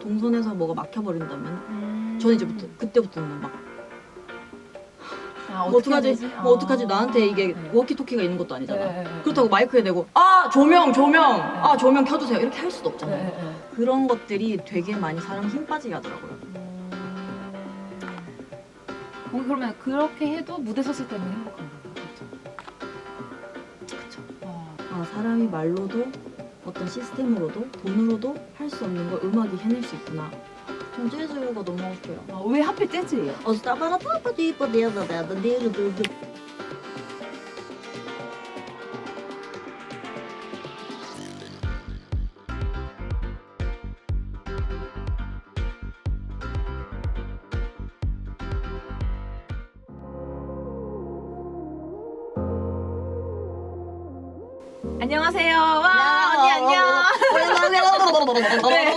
동선에서 뭐가 막혀버린다면 음. 저는 이제부터 그때부터는 막 아, 뭐 어떡하지? 되지? 뭐 어떡하지? 아. 나한테 이게 네. 워키토키가 있는 것도 아니잖아. 네, 네, 네. 그렇다고 마이크에 대고 아 조명 조명 아 조명 켜주세요 이렇게 할 수도 네, 없잖아요. 네, 네. 그런 것들이 되게 많이 사람 힘 빠지게 하더라고요. 음. 어, 그러면 그렇게 해도 무대 섰을 때는 행복한 거예요. 그렇죠? 아, 아 사람이 말로도 어떤 시스템으로도 돈으로도 할 수 없는 걸 음악이 해낼 수 있구나. 전 재즈가 너무 하고 싶어요. 아, 왜 하필 재즈예요? 어 스타바라 파파디 이뻐디야다다다 니르드드 안녕하세요. 와 언니 안녕. 네.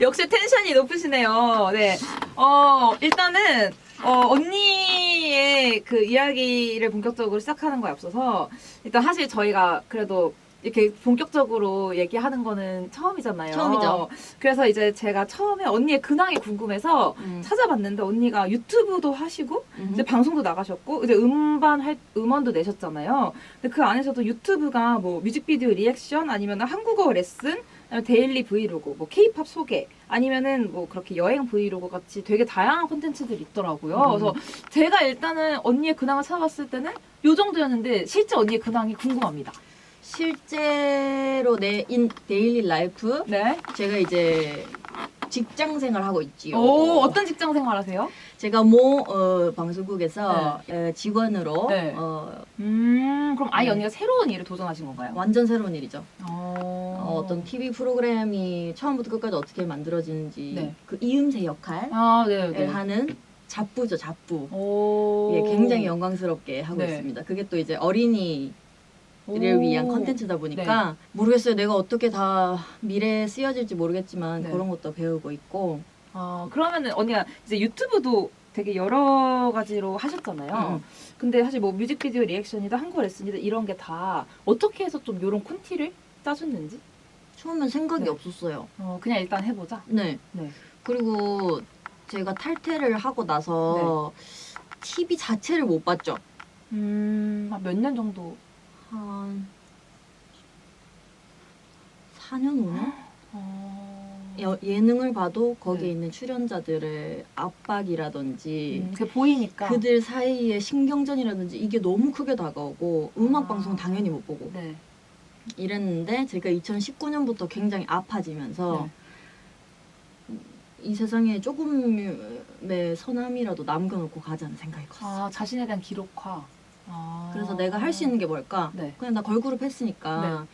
역시 텐션이 높으시네요. 네. 어, 일단은, 어, 언니의 그 이야기를 본격적으로 시작하는 거에 앞서서, 일단 사실 저희가 그래도 이렇게 본격적으로 얘기하는 거는 처음이잖아요. 처음이죠. 그래서 이제 제가 처음에 언니의 근황이 궁금해서 음. 찾아봤는데 언니가 유튜브도 하시고 음. 이제 방송도 나가셨고 이제 음반 할 음원도 내셨잖아요. 근데 그 안에서도 유튜브가 뭐 뮤직비디오 리액션 아니면 한국어 레슨 데일리 브이로그, 뭐 케이팝 소개 아니면은 뭐 그렇게 여행 브이로그 같이 되게 다양한 콘텐츠들이 있더라고요. 음. 그래서 제가 일단은 언니의 근황을 찾아봤을 때는 요 정도였는데 실제 언니의 근황이 궁금합니다. 실제로 내 인 데일리 라이프 네. 제가 이제 직장 생활 하고 있지요. 오 어떤 직장 생활하세요? 제가 모 어, 방송국에서 에, 직원으로 네. 어, 음 그럼 아예 네. 언니가 새로운 일을 도전하신 건가요? 완전 새로운 일이죠. 어... 어, 어떤 TV 프로그램이 처음부터 끝까지 어떻게 만들어지는지 네. 그 이음새 역할을 아 네 네. 하는 잡부죠, 잡부. 오. 예, 굉장히 영광스럽게 하고 네. 있습니다. 그게 또 이제 어린이 를 오. 위한 컨텐츠다 보니까 모르겠어요. 내가 어떻게 다 미래에 쓰여질지 모르겠지만 네. 그런 것도 배우고 있고 아 그러면은 언니가 이제 유튜브도 되게 여러 가지로 하셨잖아요. 음. 근데 사실 뭐 뮤직비디오 리액션이다 한국 레슨이다 이런 게 다 어떻게 해서 좀 요런 콘티를 짜줬는지? 처음엔 생각이 네. 없었어요. 어 그냥 일단 해보자. 네. 네. 그리고 제가 탈퇴를 하고 나서 TV 자체를 못 봤죠. 음 몇 년 정도. 한 4년 5년? 어... 여- 예능을 봐도 거기에 네. 있는 출연자들의 압박이라든지 음, 그게 보이니까. 그들 사이의 신경전이라든지 이게 너무 크게 다가오고 음악 아. 방송 당연히 못 보고 네. 이랬는데 제가 2019년부터 굉장히 아파지면서 네. 이 세상에 조금의 선함이라도 남겨놓고 가자는 생각이 컸어요. 아 자신에 대한 기록화. 아. 그래서 내가 할 수 있는 게 뭘까? 네. 그냥 나 걸그룹 했으니까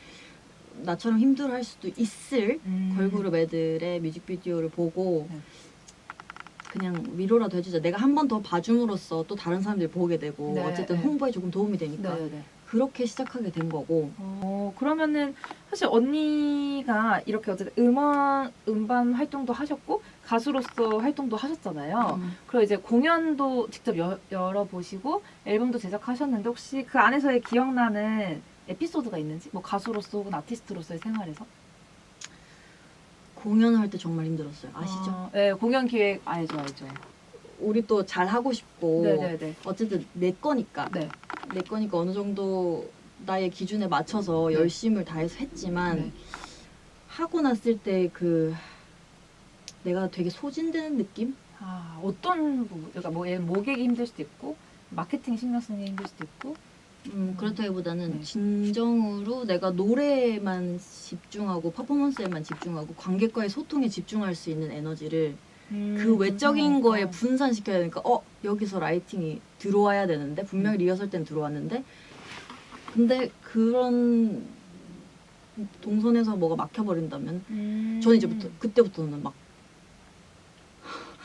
나처럼 힘들어할 수도 있을 음. 걸그룹 애들의 뮤직비디오를 보고 네. 그냥 위로라도 해주자. 내가 한 번 더 봐줌으로써 또 다른 사람들이 보게 되고 네, 어쨌든 네. 홍보에 조금 도움이 되니까 네네. 그렇게 시작하게 된 거고 어, 그러면은 사실 언니가 이렇게 어쨌든 음원, 음반 활동도 하셨고 가수로서 활동도 하셨잖아요. 음. 그리고 이제 공연도 직접 여, 열어보시고 앨범도 제작하셨는데 혹시 그 안에서의 기억나는 에피소드가 있는지? 뭐 가수로서 혹은 아티스트로서의 생활에서? 공연을 할때 정말 힘들었어요. 아시죠? 어, 네, 공연 기획 알죠, 알죠. 우리 또 잘 하고 싶고 네네네. 어쨌든 내 거니까 네. 내 거니까 어느 정도 나의 기준에 맞춰서 네. 열심을 다해서 했지만 네. 하고 났을 때그 내가 되게 소진되는 느낌? 아, 어떤 부분, 그러니까 뭐 얘는 모객이 힘들 수도 있고, 마케팅 신경 쓰는 게 힘들 수도 있고, 음, 그렇다기보다는 네. 진정으로 내가 노래에만 집중하고 퍼포먼스에만 집중하고 관객과의 소통에 집중할 수 있는 에너지를 음, 그 외적인 거에 분산하니까. 분산시켜야 되니까 어 여기서 라이팅이 들어와야 되는데 분명히 음. 리허설 때는 들어왔는데 근데 그런 동선에서 뭐가 막혀버린다면 음. 저는 이제부터 그때부터는 막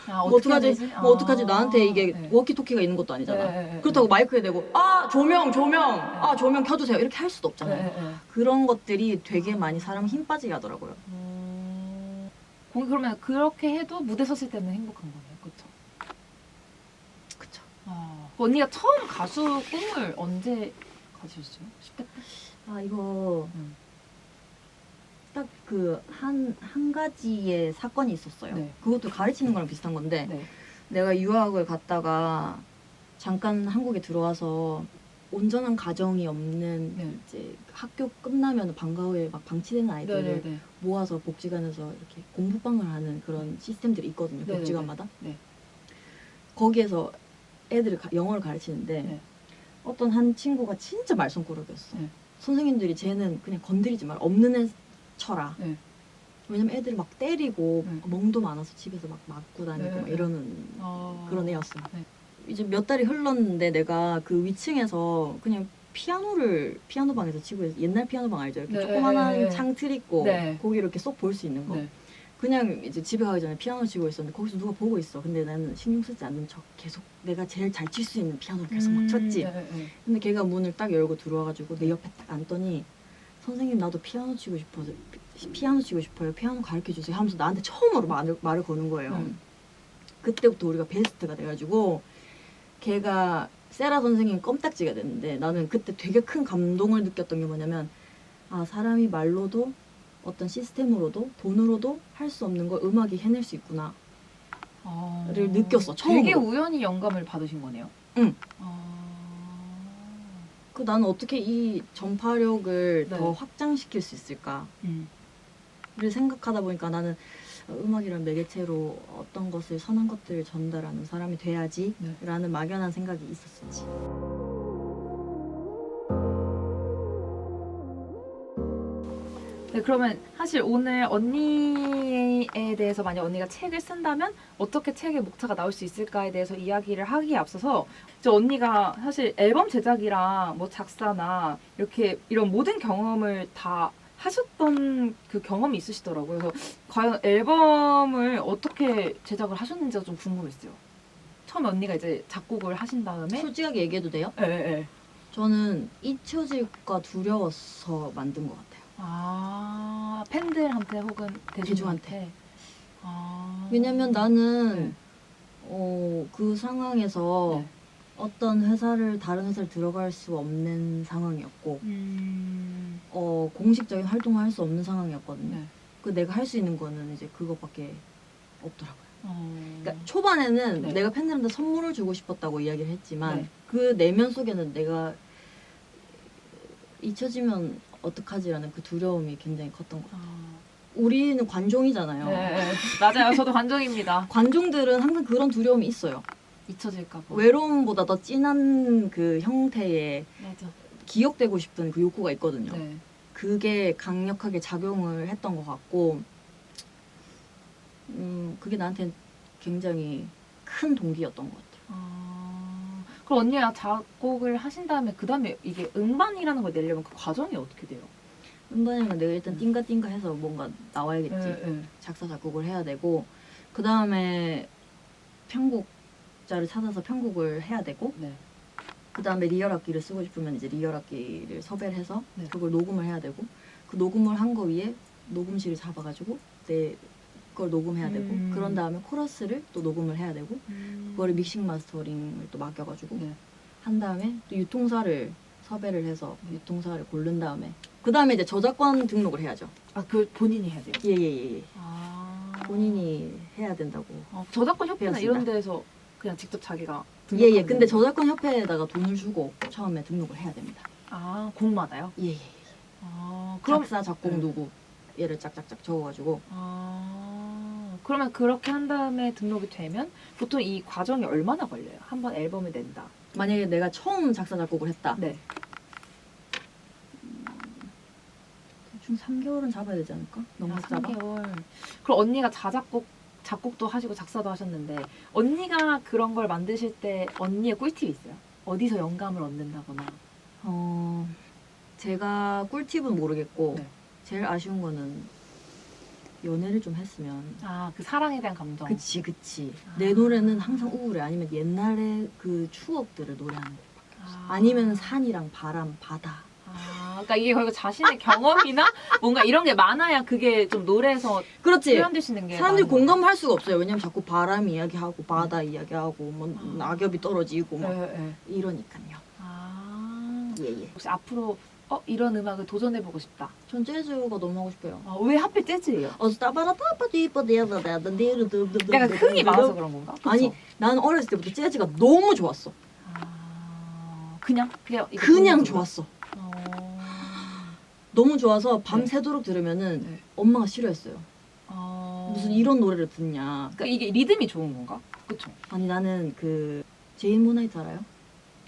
아, 뭐 어떡하지? 해야 되지? 뭐 어떡하지? 아, 나한테 이게 네. 워키토키가 있는 것도 아니잖아. 네, 네, 네. 그렇다고 마이크에 대고 아 조명 조명 아 조명 켜주세요 이렇게 할 수도 없잖아요. 네, 네. 그런 것들이 되게 많이 사람 힘 빠지게 하더라고요. 음... 공- 그러면 그렇게 해도 무대 섰을 때는 행복한 거네요, 그렇죠? 그쵸. 아, 언니가 처음 가수 꿈을 언제 가지셨어요? 10대 때? 아 이거 음. 딱 그 한 한 가지의 사건이 있었어요. 네. 그것도 가르치는 거랑 비슷한 건데 네. 내가 유학을 갔다가 잠깐 한국에 들어와서 온전한 가정이 없는 네. 이제 학교 끝나면 방과 후에 막 방치되는 아이들을 네네네. 모아서 복지관에서 이렇게 공부방을 하는 그런 시스템들이 있거든요. 네네네. 복지관마다. 네. 거기에서 애들을 가- 영어를 가르치는데 네. 어떤 한 친구가 진짜 말썽꾸러기였어. 네. 선생님들이 쟤는 그냥 건드리지 마라. 없는 애 쳐라. 네. 왜냐면 애들이 막 때리고 네. 멍도 많아서 집에서 막 맞고 다니고 네, 막 네. 이러는 어... 그런 애였어. 네. 이제 몇 달이 흘렀는데 내가 그 위층에서 그냥 피아노를 피아노 방에서 치고 있어. 옛날 피아노 방 알죠? 이렇게 네, 조그만한 네, 네. 창틀 있고 네. 거기 이렇게 쏙 볼 수 있는 거. 네. 그냥 이제 집에 가기 전에 피아노 치고 있었는데 거기서 누가 보고 있어. 근데 나는 신경 쓰지 않는 척 계속 내가 제일 잘 칠 수 있는 피아노를 계속 막 쳤지. 네, 네. 근데 걔가 문을 딱 열고 들어와가지고 내 옆에 딱 앉더니 선생님 나도 피아노 치고 싶어서 피- 피아노 치고 싶어요. 피아노 가르쳐 주세요. 하면서 나한테 처음으로 말을, 말을 거는 거예요. 음. 그때부터 우리가 베스트가 돼가지고 걔가 세라 선생님 껌딱지가 됐는데 나는 그때 되게 큰 감동을 느꼈던 게 뭐냐면 아 사람이 말로도 어떤 시스템으로도 돈으로도 할 수 없는 걸 음악이 해낼 수 있구나. 어... 를 느꼈어, 되게 처음으로. 우연히 영감을 받으신 거네요. 응. 어... 그 나는 어떻게 이 전파력을 네. 더 확장시킬 수 있을까? 음. 를 생각하다 보니까 나는 음악이란 매개체로 어떤 것을 선한 것들을 전달하는 사람이 돼야지라는 네. 막연한 생각이 있었었지. 네, 그러면 사실 오늘 언니에 대해서 만약 언니가 책을 쓴다면 어떻게 책의 목차가 나올 수 있을까에 대해서 이야기를 하기에 앞서서 이제 언니가 사실 앨범 제작이랑 뭐 작사나 이렇게 이런 모든 경험을 다 하셨던 그 경험이 있으시더라고요. 그래서 과연 앨범을 어떻게 제작을 하셨는지가 좀 궁금했어요. 처음에 언니가 이제 작곡을 하신 다음에 솔직하게 얘기해도 돼요? 예, 예, 예. 저는 잊혀질까 두려워서 만든 것 같아요. 아 팬들한테 혹은 대중한테 아 왜냐면 나는 네. 어, 그 상황에서 네. 어떤 회사를 다른 회사를 들어갈 수 없는 상황이었고 음, 어, 공식적인 활동을 할 수 없는 상황이었거든요. 네. 그 내가 할 수 있는 거는 이제 그것밖에 없더라고요. 어, 그러니까 초반에는 네. 내가 팬들한테 선물을 주고 싶었다고 이야기를 했지만 네. 그 내면 속에는 내가 잊혀지면 어떡하지라는 그 두려움이 굉장히 컸던 것 같아요. 아, 우리는 관종이잖아요. 네, 네. 맞아요. 저도 관종입니다. 관종들은 항상 그런 두려움이 있어요. 잊혀질까 봐. 외로움보다 더 진한 그 형태의 맞아. 기억되고 싶은 그 욕구가 있거든요. 네. 그게 강력하게 작용을 했던 것 같고, 음, 그게 나한테 굉장히 큰 동기였던 것 같아요. 아, 그럼 언니가 작곡을 하신 다음에 그 다음에 이게 음반이라는 걸 내려면 그 과정이 어떻게 돼요? 은반이가 내가 일단 띵가 띵가 해서 뭔가 나와야겠지. 네. 작사, 작곡을 해야 되고, 그 다음에 편곡자를 찾아서 편곡을 해야 되고, 네. 그 다음에 리얼 악기를 쓰고 싶으면 이제 리얼 악기를 섭외를 해서 네. 그걸 녹음을 해야 되고, 그 녹음을 한 거 위에 녹음실을 잡아가지고 내 걸 녹음해야 되고, 음. 그런 다음에 코러스를 또 녹음을 해야 되고, 음. 그거를 믹싱 마스터링을 또 맡겨가지고 네. 한 다음에 또 유통사를 섭외를 해서 유통사를 고른 다음에 그 다음에 이제 저작권 등록을 해야죠. 아, 그 본인이 해야 돼요? 예예예. 예, 아. 본인이 해야 된다고. 어, 저작권 협회나 배웠습니다. 이런 데에서 그냥 직접 자기가 예예. 등록하면 근데 저작권 협회에다가 돈을 주고 처음에 등록을 해야 됩니다. 아, 곡마다요? 예예. 아, 그럼 작사 작곡 네. 누구 얘를 짝짝짝 적어가지고 아, 그러면 그렇게 한 다음에 등록이 되면 보통 이 과정이 얼마나 걸려요? 한 번 앨범을 낸다. 만약에 내가 처음 작사 작곡을 했다. 네. 대충 3개월은 잡아야 되지 않을까? 너무 아, 잡아? 3개월. 그럼 언니가 자작곡 작곡도 하시고 작사도 하셨는데 언니가 그런 걸 만드실 때 언니의 꿀팁이 있어요? 어디서 영감을 얻는다거나. 어 제가 꿀팁은 모르겠고 네. 제일 아쉬운 거는 연애를 좀 했으면 아, 그 사랑에 대한 감정. 그치 그치 아. 내 노래는 항상 우울해 아니면 옛날의 그 추억들을 노래하는 거 아. 아니면 산이랑 바람 바다 아, 그러니까 이게 결국 자신의 경험이나 뭔가 이런 게 많아야 그게 좀 노래에서 그렇지 표현되시는 게 사람들이 많은 거예요. 공감할 수가 없어요 왜냐면 자꾸 바람 이야기하고 바다 이야기하고 뭐 아. 낙엽이 떨어지고 막 네, 네. 이러니까요 아, 예예 혹시 앞으로 어 이런 음악을 도전해보고 싶다. 전 재즈가 너무 하고 싶어요. 아, 왜 하필 재즈예요? 어, 스타바라타파디빠디야다다다디르드드드 약간 흥이 많아서 그런 건가? 그쵸? 아니 나는 어렸을 때부터 재즈가 너무 좋았어. 아, 그냥 그냥 그냥 좋았어. 어... 너무 좋아서 밤새도록 들으면은 네. 엄마가 싫어했어요. 어... 무슨 이런 노래를 듣냐. 그러니까 이게 리듬이 좋은 건가? 그쵸? 아니 나는 그 제인 모나이트 알아요?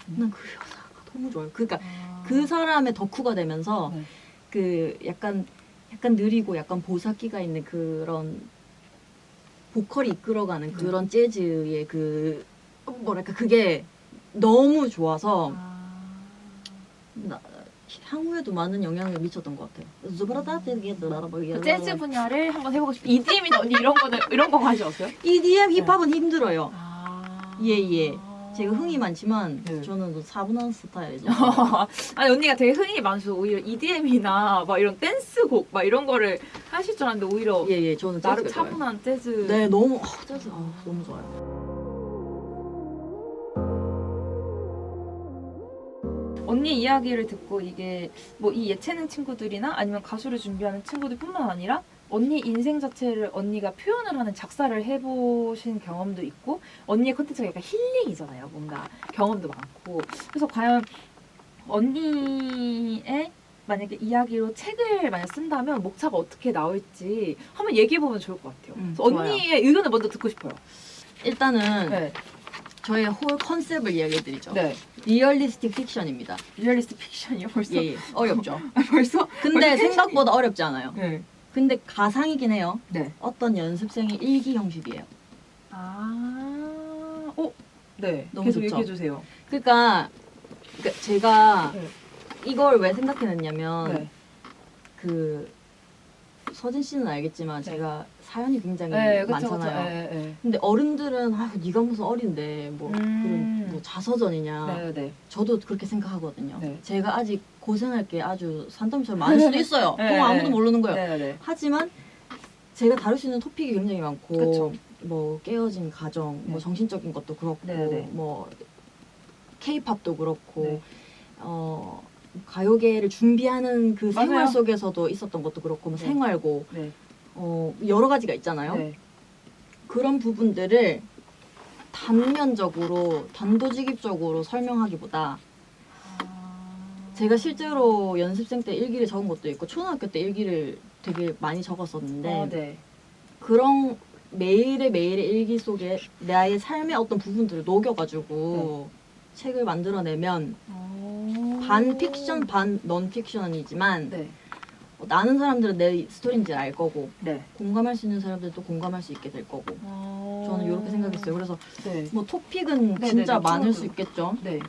음. 난그 여자가 너무 좋아요. 그러니까 아... 그 사람의 덕후가 되면서 네. 그 약간 약간 느리고 약간 보사기가 있는 그런 보컬이 이끌어가는 네. 그런 재즈의 그 뭐랄까 그게 너무 좋아서 아... 나, 향후에도 많은 영향을 미쳤던 것 같아요. 그 재즈 분야를 한번 해보고 싶어. EDM이나 언니 이런 거는 이런 거 관심 없어요? EDM 힙합은 힘들어요. 아... 예, 예. 제가 흥이 많지만 네. 저는 또 사분한 스타일이죠. 아니 언니가 되게 흥이 많으셔서 오히려 EDM이나 막 이런 댄스곡 막 이런 거를 하실 줄 알았는데 오히려 예, 예. 저는 나름 재즈가 좋아요. 차분한 재즈. 네, 너무 아, 재즈 아, 너무 좋아요. 언니 이야기를 듣고 이게 뭐 이 예체능 친구들이나 아니면 가수를 준비하는 친구들뿐만 아니라 언니 인생 자체를 언니가 표현을 하는 작사를 해보신 경험도 있고 언니의 컨텐츠가 약간 힐링이잖아요. 뭔가 경험도 많고 그래서 과연 언니의 만약에 이야기로 책을 만약 쓴다면 목차가 어떻게 나올지 한번 얘기해 보면 좋을 것 같아요. 음, 그래서. 언니의 의견을 먼저 듣고 싶어요. 일단은 네, 저의 홀 컨셉을 이야기해드리죠. 네. 리얼리스틱 픽션입니다. 리얼리스트 픽션이요 벌써. 예, 예. 어렵죠. 벌써. 근데 벌써 생각보다 어렵지 않아요. 네. 근데 가상이긴 해요. 네. 어떤 연습생의 일기 형식이에요. 아, 어, 네. 너무 계속 좋죠? 얘기해 주세요. 그러니까, 그러니까 제가 네. 이걸 왜 생각해냈냐면 네. 그 서진 씨는 알겠지만 네. 제가 사연이 굉장히 네, 그쵸, 많잖아요. 그쵸. 네, 네. 근데 어른들은 아 네가 무슨 어린데 뭐 음. 그런 뭐 자서전이냐. 네, 네. 저도 그렇게 생각하거든요. 네. 제가 아직 고생할 게 아주 산더미처럼 많을 수도 있어요. 네, 그건 아무도 네. 모르는 거예요. 네, 네. 하지만 제가 다룰 수 있는 토픽이 굉장히 많고 그쵸. 뭐 깨어진 가정, 네. 뭐 정신적인 것도 그렇고 네, 네. 뭐 케이팝도 그렇고 네. 어 가요계를 준비하는 그 맞아요. 생활 속에서도 있었던 것도 그렇고 뭐 네. 생활고 네. 어 여러 가지가 있잖아요. 네. 그런 부분들을 단면적으로 단도직입적으로 설명하기보다 제가 실제로 연습생 때 일기를 적은 것도 있고 초등학교 때 일기를 되게 많이 적었었는데 어, 네. 그런 매일의 매일의 일기 속에 나의 삶의 어떤 부분들을 녹여가지고 책을 만들어내면 어. 반 픽션 반 넌 픽션이지만 네. 어, 나는 사람들은 내 스토리인지 알 거고 네. 공감할 수 있는 사람들도 공감할 수 있게 될 거고 어. 저는 이렇게 생각했어요. 그래서 네. 뭐 토픽은 네, 진짜 네, 네. 많을 수. 있겠죠. 네.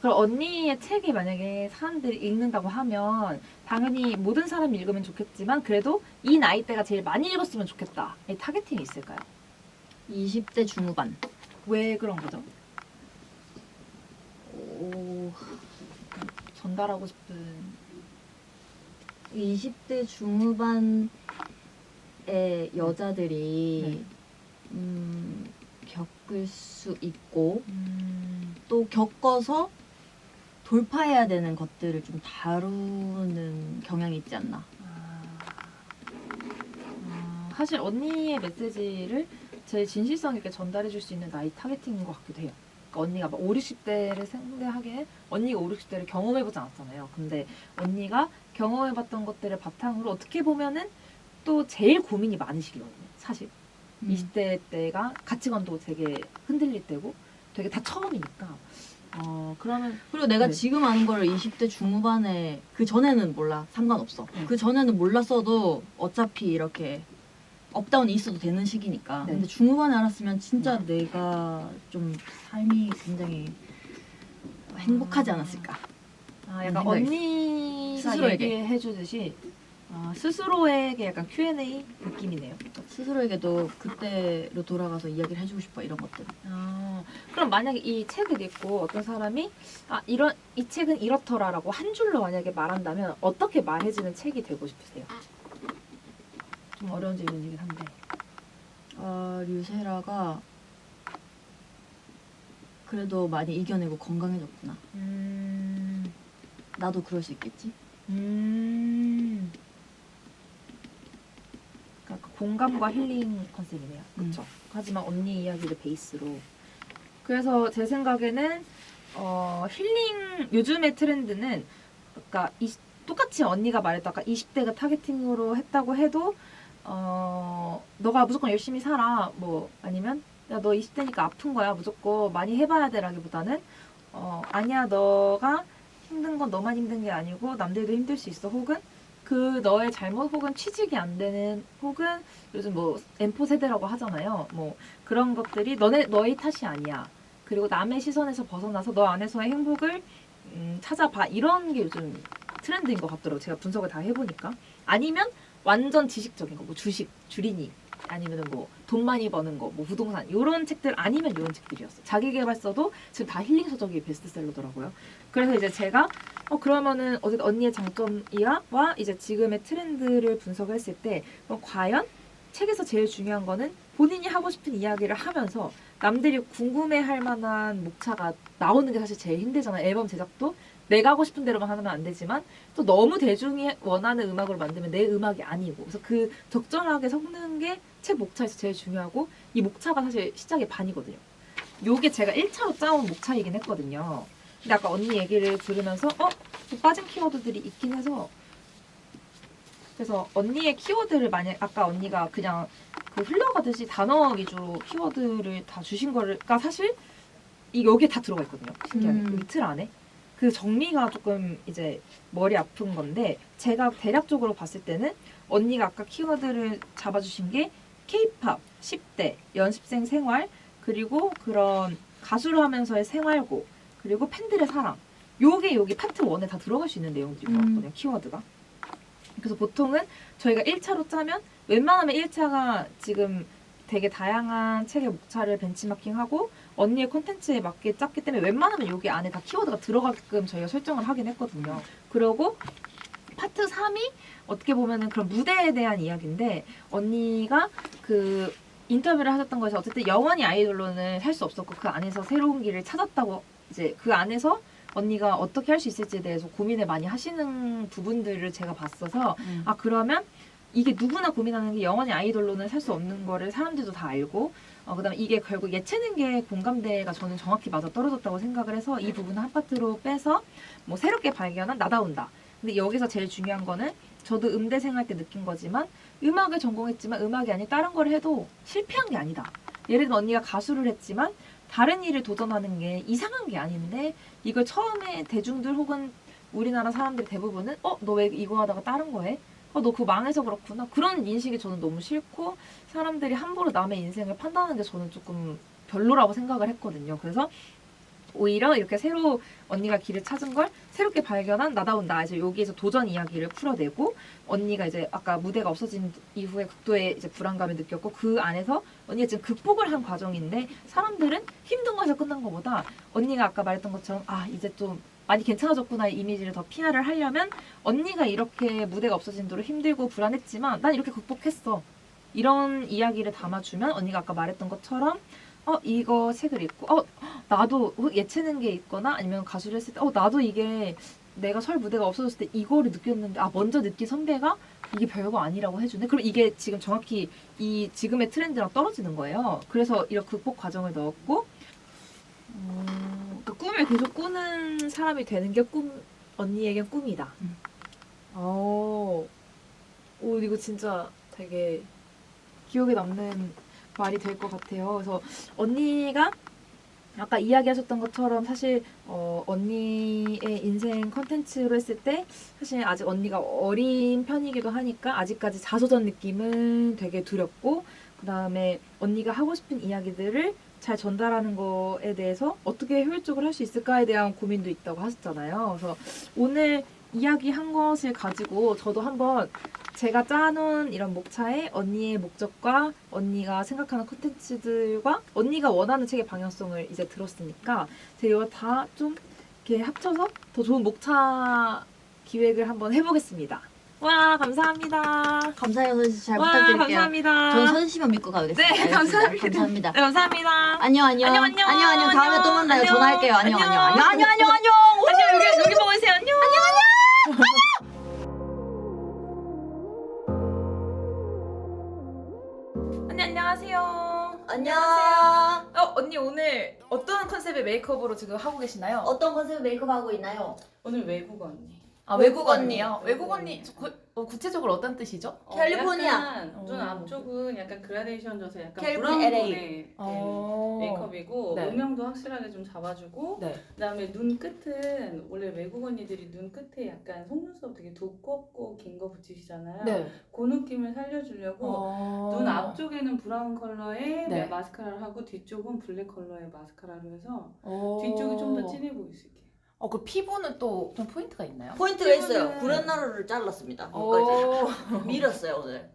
그럼 언니의 책이 만약에 사람들이 읽는다고 하면 당연히 모든 사람이 읽으면 좋겠지만 그래도 이 나이대가 제일 많이 읽었으면 좋겠다. 이 타겟팅이 있을까요? 20대 중후반. 왜 그런 거죠? 오, 전달하고 싶은 20대 중후반의 여자들이 네. 음, 겪을 수 있고 음, 또 겪어서 돌파해야 되는 것들을 좀 다루는 경향이 있지 않나. 아, 아, 사실 언니의 메시지를 제일 진실성 있게 전달해 줄 수 있는 나이 타겟팅인 것 같기도 해요. 그러니까 언니가 막 5, 60대를 상대하기에 언니가 5, 60대를 경험해보지 않았잖아요. 근데 언니가 경험해봤던 것들을 바탕으로 어떻게 보면은 또 제일 고민이 많으시거든요. 사실 음. 20대 때가 가치관도 되게 흔들릴 때고 되게 다 처음이니까 어 그러면 그리고 내가 네. 지금 아는 걸 20대 중후반에 그 전에는 몰라 상관없어. 네. 그 전에는 몰랐어도 어차피 이렇게 업다운이 있어도 되는 시기니까. 네. 근데 중후반에 알았으면 진짜 내가 좀 삶이 굉장히 행복하지 않았을까. 아, 약간 생각이 언니가 스스로에게. 얘기해 주듯이 아, 스스로에게 약간 Q&A 느낌이네요. 스스로에게도 그때로 돌아가서 이야기를 해주고 싶어 이런 것들. 아, 그럼 만약에 이 책을 읽고 어떤 사람이 아 이런 이 책은 이렇더라라고 한 줄로 만약에 말한다면 어떻게 말해주는 책이 되고 싶으세요? 좀 어려운 질문이긴 한데. 아 류세라가 그래도 많이 이겨내고 건강해졌구나. 음, 나도 그럴 수 있겠지. 음. 그러니까 공감과 힐링 컨셉이네요. 그렇죠. 하지만 언니 이야기를 베이스로. 그래서 제 생각에는 어, 힐링 요즘의 트렌드는 그러니까 이, 똑같이 언니가 말했던 아까 20대가 타겟팅으로 했다고 해도 어, 너가 무조건 열심히 살아. 뭐 아니면 야 너 20대니까 아픈 거야. 무조건 많이 해봐야 돼라기보다는 어, 아니야 너가 힘든 건 너만 힘든 게 아니고 남들도 힘들 수 있어. 혹은 그 너의 잘못 혹은 취직이 안 되는 혹은 요즘 뭐 M4 세대라고 하잖아요. 뭐 그런 것들이 너네 너의 탓이 아니야. 그리고 남의 시선에서 벗어나서 너 안에서의 행복을 음, 찾아봐. 이런 게 요즘 트렌드인 것 같더라고. 제가 분석을 다 해보니까. 아니면 완전 지식적인 거, 뭐 주식, 주린이, 아니면은 뭐 돈 많이 버는 거, 뭐 부동산 이런 책들 아니면 이런 책들이었어. 자기계발서도 지금 다 힐링 서적이 베스트셀러더라고요. 그래서 이제 제가 어 그러면은 어쨌든 언니의 장점이와 와 이제 지금의 트렌드를 분석했을 때 그럼 과연 책에서 제일 중요한 거는 본인이 하고 싶은 이야기를 하면서 남들이 궁금해할 만한 목차가 나오는 게 사실 제일 힘들잖아요. 앨범 제작도 내가 하고 싶은 대로만 하면 안 되지만 또 너무 대중이 원하는 음악으로 만들면 내 음악이 아니고 그래서 그 적절하게 섞는 게 책 목차에서 제일 중요하고 이 목차가 사실 시작의 반이거든요. 요게 제가 1차로 짜온 목차이긴 했거든요. 근데 아까 언니 얘기를 들으면서 어? 또 빠진 키워드들이 있긴 해서 그래서 언니의 키워드를 만약 아까 언니가 그냥 그 흘러가듯이 단어 위주로 키워드를 다 주신 거를 그러니까 사실 이 여기에 다 들어가 있거든요. 신기하게 음. 그틀 안에 그 정리가 조금 이제 머리 아픈 건데 제가 대략적으로 봤을 때는 언니가 아까 키워드를 잡아주신 게 K-팝, 10대, 연습생 생활 그리고 그런 가수를 하면서의 생활고 그리고 팬들의 사랑 요게 여기 파트 1에 다 들어갈 수 있는 내용들이 음. 나왔거든요 키워드가 그래서 보통은 저희가 1차로 짜면 웬만하면 1차가 지금 되게 다양한 책의 목차를 벤치마킹하고 언니의 콘텐츠에 맞게 짰기 때문에 웬만하면 여기 안에 다 키워드가 들어가게끔 저희가 설정을 하긴 했거든요. 그리고 파트 3이 어떻게 보면은 그런 무대에 대한 이야기인데 언니가 그 인터뷰를 하셨던 것이 어쨌든 영원히 아이돌로는 살 수 없었고 그 안에서 새로운 길을 찾았다고 이제 그 안에서 언니가 어떻게 할 수 있을지에 대해서 고민을 많이 하시는 부분들을 제가 봤어서 음. 아 그러면 이게 누구나 고민하는 게 영원히 아이돌로는 살 수 없는 거를 사람들도 다 알고 어, 그다음에 이게 결국 예체능계 공감대가 저는 정확히 맞아 떨어졌다고 생각을 해서 이 부분을 한 파트로 빼서 뭐 새롭게 발견한 나다운다. 근데 여기서 제일 중요한 거는 저도 음대생 할 때 느낀 거지만 음악을 전공했지만 음악이 아닌 다른 걸 해도 실패한 게 아니다. 예를 들면 언니가 가수를 했지만 다른 일을 도전하는 게 이상한 게 아닌데 이걸 처음에 대중들 혹은 우리나라 사람들이 대부분은 어 너 왜 이거 하다가 다른 거 해? 어 너 그거 망해서 그렇구나 그런 인식이 저는 너무 싫고 사람들이 함부로 남의 인생을 판단하는 게 저는 조금 별로라고 생각을 했거든요. 그래서 오히려 이렇게 새로 언니가 길을 찾은 걸 새롭게 발견한 나다운 나 이제 여기에서 도전 이야기를 풀어내고 언니가 이제 아까 무대가 없어진 이후에 극도의 이제 불안감을 느꼈고 그 안에서 언니가 지금 극복을 한 과정인데 사람들은 힘든 거에서 끝난 것보다 언니가 아까 말했던 것처럼 아 이제 좀 많이 괜찮아졌구나의 이미지를 더 PR을 하려면 언니가 이렇게 무대가 없어진 대로 힘들고 불안했지만 난 이렇게 극복했어. 이런 이야기를 담아주면 언니가 아까 말했던 것처럼 어 이거 책을 읽고 어 나도 예체능계 있거나 아니면 가수를 했을 때 어 나도 이게 내가 설 무대가 없어졌을 때 이거를 느꼈는데 아 먼저 느낀 선배가 이게 별거 아니라고 해주네. 그럼 이게 지금 정확히 이 지금의 트렌드랑 떨어지는 거예요. 그래서 이런 극복 과정을 넣었고 음, 그 꿈을 계속 꾸는 사람이 되는 게 꿈 언니에겐 꿈이다 음. 어, 오 이거 진짜 되게 기억에 남는 말이 될 것 같아요. 그래서 언니가 아까 이야기하셨던 것처럼 사실 어, 언니의 인생 컨텐츠로 했을 때 사실 아직 언니가 어린 편이기도 하니까 아직까지 자소전 느낌은 되게 두렵고 그 다음에 언니가 하고 싶은 이야기들을 잘 전달하는 거에 대해서 어떻게 효율적으로 할 수 있을까에 대한 고민도 있다고 하셨잖아요. 그래서 오늘 이야기한 것을 가지고 저도 한번 제가 짜놓은 이런 목차에 언니의 목적과 언니가 생각하는 콘텐츠들과 언니가 원하는 책의 방향성을 이제 들었으니까 제가 다 좀 이렇게 합쳐서 더 좋은 목차 기획을 한번 해보겠습니다. 와 감사합니다. 감사해요 선씨 잘 와 부탁드릴게요. 감사합니다. 저는 선 씨만 믿고 가겠습니다. 네 알겠습니다. 감사합니다. 감사합니다. 네, 감사합니다. 안녕 안녕 안녕 안녕 안녕 안녕 다음에 또 만나요. 안녕. 전화할게요. 안녕 안녕 안녕 안녕 안녕 안녕 안녕 여기 여기 보고 있어요. 안녕 안녕 안녕 안녕 안녕하세요. 안녕. 어 언니 오늘 어떤 컨셉의 메이크업으로 지금 하고 계시나요? 어떤 컨셉 메이크업 하고 있나요? 오늘 외국어 언니. 아, 외국 언니요? 언니. 외국 언니 구, 어, 구체적으로 어떤 뜻이죠? 어, 캘리포니아. 약간 눈 어. 앞쪽은 약간 그라데이션 져서 약간 캘리포니아, 브라운 LA. 톤의 어. 메이크업이고 네. 음영도 확실하게 좀 잡아주고 네. 그다음에 눈 끝은 원래 외국 언니들이 눈 끝에 약간 속눈썹 되게 두껍고 긴 거 붙이시잖아요. 네. 그 느낌을 살려주려고 어. 눈 앞쪽에는 브라운 컬러의 네. 마스카라를 하고 뒤쪽은 블랙 컬러의 마스카라를 해서 어. 뒤쪽이 좀 더 진해 보일 수 있게. 어, 그 피부는 또 좀 포인트가 있나요? 포인트가 있어요. 구렛나루를 잘랐습니다. 여기까지. 어. 밀었어요 오늘.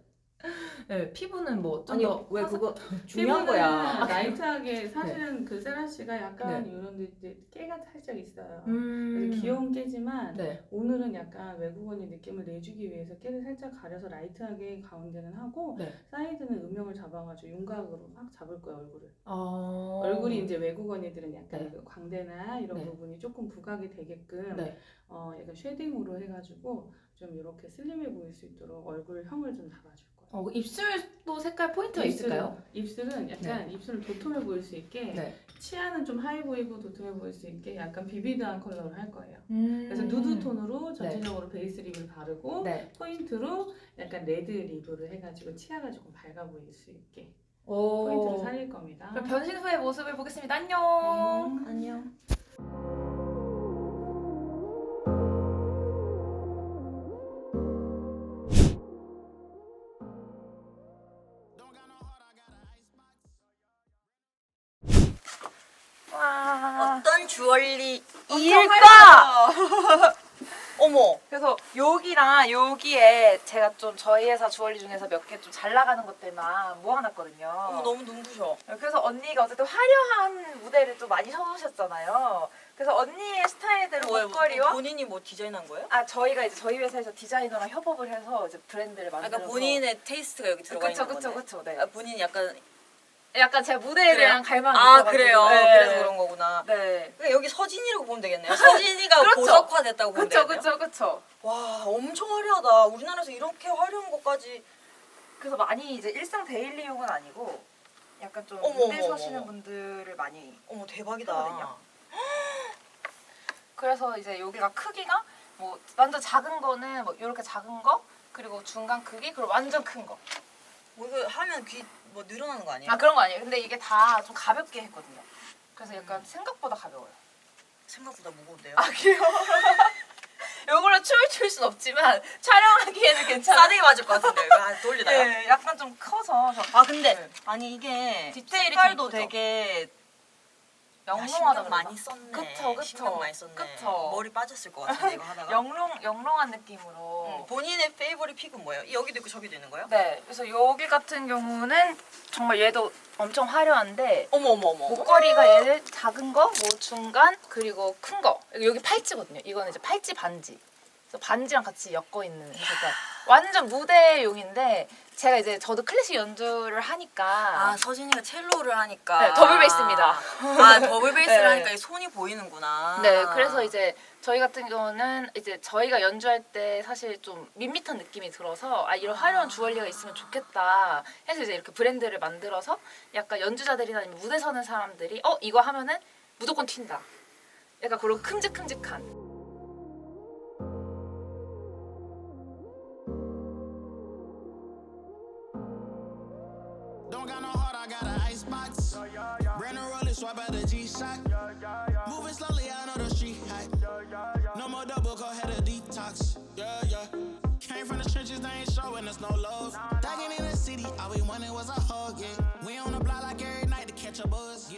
네, 피부는 뭐좀 아니 더왜 화사- 그거 중요한 거야. 라이트하게 사실은 그 세라 씨가 약간 네. 이런 데 이제 깨가 살짝 있어요. 음. 그래서 귀여운 깨지만 네. 오늘은 약간 외국 언니 느낌을 내주기 위해서 깨를 살짝 가려서 라이트하게 가운데는 하고 네. 사이드는 음영을 잡아가지고 윤곽으로 확 잡을 거예요 얼굴을. 어. 얼굴이 이제 외국 언니들은 약간 네. 그 광대나 이런 네. 부분이 조금 부각이 되게끔 네. 어 약간 쉐딩으로 해가지고 좀 이렇게 슬림해 보일 수 있도록 얼굴형을 좀 거예요. 어, 입술도 색깔 포인트가 있을까요? 입술은 약간 입술을 도톰해 보일 수 있게 네. 치아는 좀 하얘 보이고 도톰해 보일 수 있게 약간 비비드한 컬러를 할 거예요. 음. 그래서 누드 톤으로 전체적으로 베이스 립을 바르고 네. 포인트로 약간 레드 립으로 해가지고 치아가 조금 밝아 보일 수 있게 오. 포인트를 살릴 겁니다. 그럼 변신 후의 모습을 보겠습니다. 안녕. 음. 안녕. 여기에 제가 좀 저희 회사 주얼리 중에서 몇 개 좀 잘 나가는 것들만 모아놨거든요. 어머 너무 눈부셔. 그래서 언니가 어쨌든 화려한 무대를 또 많이 서보셨잖아요. 그래서 언니의 스타일대로 뭐예요? 목걸이와 본인이 뭐 디자인한 거예요? 아 저희가 이제 저희 회사에서 디자이너랑 협업을 해서 이제 브랜드를 아, 만들어서 그러니까 본인의 테이스트가 여기 들어가 그쵸 있는 그쵸 거네. 그쵸 네. 아, 본인 약간 약간 제 무대에 그래요? 대한 갈망이 아 있어가지고. 그래요. 네. 그래서 그런 거구나. 네. 그러니까 여기 서진이라고 보면 되겠네요. 서진이가 그렇죠. 보석화됐다고 보면 그쵸 되겠네요. 그쵸 그쵸. 와 엄청 화려하다. 우리나라에서 이렇게 화려한 것까지 그래서 많이 이제 일상 데일리용은 아니고 약간 좀 어머, 무대 어머, 서시는 어머. 분들을 많이 어머 대박이다. 하거든요. 그래서 이제 여기가 크기가 뭐 완전 작은 거는 뭐 이렇게 작은 거 그리고 중간 크기 그리고 완전 큰 거. 뭐 이거 하면 귀 뭐 늘어나는 거 아니에요? 아 그런 거 아니에요. 근데 이게 다 좀 가볍게 했거든요. 그래서 약간 생각보다 가벼워요. 생각보다 무거운데요. 아 그래요? 이걸로 춤을 출 순 없지만 촬영하기에는 괜찮아요. 싸대기 맞을 것 같은데 이거 한 돌리다가. 네, 약간 좀 커서 저 아 근데 네. 아니 이게 디테일이 색깔도 이쁘죠? 되게 야, 영롱하다 신경 많이 썼네. 그쵸, 그쵸. 신경 많이 썼네. 그쵸. 머리 빠졌을 것 같은데 이거 하다가. 영롱 영롱한 느낌으로. 응, 본인의 페이보릿 픽은 뭐예요? 여기도 있고 저기도 있는 거예요? 네, 그래서 여기 같은 경우는 정말 얘도 엄청 화려한데 어머 어머 어머. 목걸이가 얘를 작은 거, 뭐 중간 그리고 큰 거. 여기 팔찌거든요. 이거는 이제 팔찌 반지. 그래서 반지랑 같이 엮어 있는 그래서 완전 무대용인데 제가 이제 저도 클래식 연주를 하니까 아 서진이가 첼로를 하니까. 네, 더블 베이스입니다. 아 더블 베이스를 네. 하니까 이 손이 보이는구나. 네, 그래서 이제 저희 같은 경우는 이제 저희가 연주할 때 사실 좀 밋밋한 느낌이 들어서 아 이런 화려한 주얼리가 있으면 좋겠다 해서 이제 이렇게 브랜드를 만들어서 약간 연주자들이나 아니면 무대 서는 사람들이 어 이거 하면은 무조건 튄다. 약간 그런 큼직큼직한. Swipe out the G-Shock. Moving slowly, I know the street hype. No more double, go ahead a detox. Yeah, yeah. Came from the trenches, they ain't showing us no love. Thugging in the city, all we wanted was a hug, yeah. We on the block like every night to catch a buzz.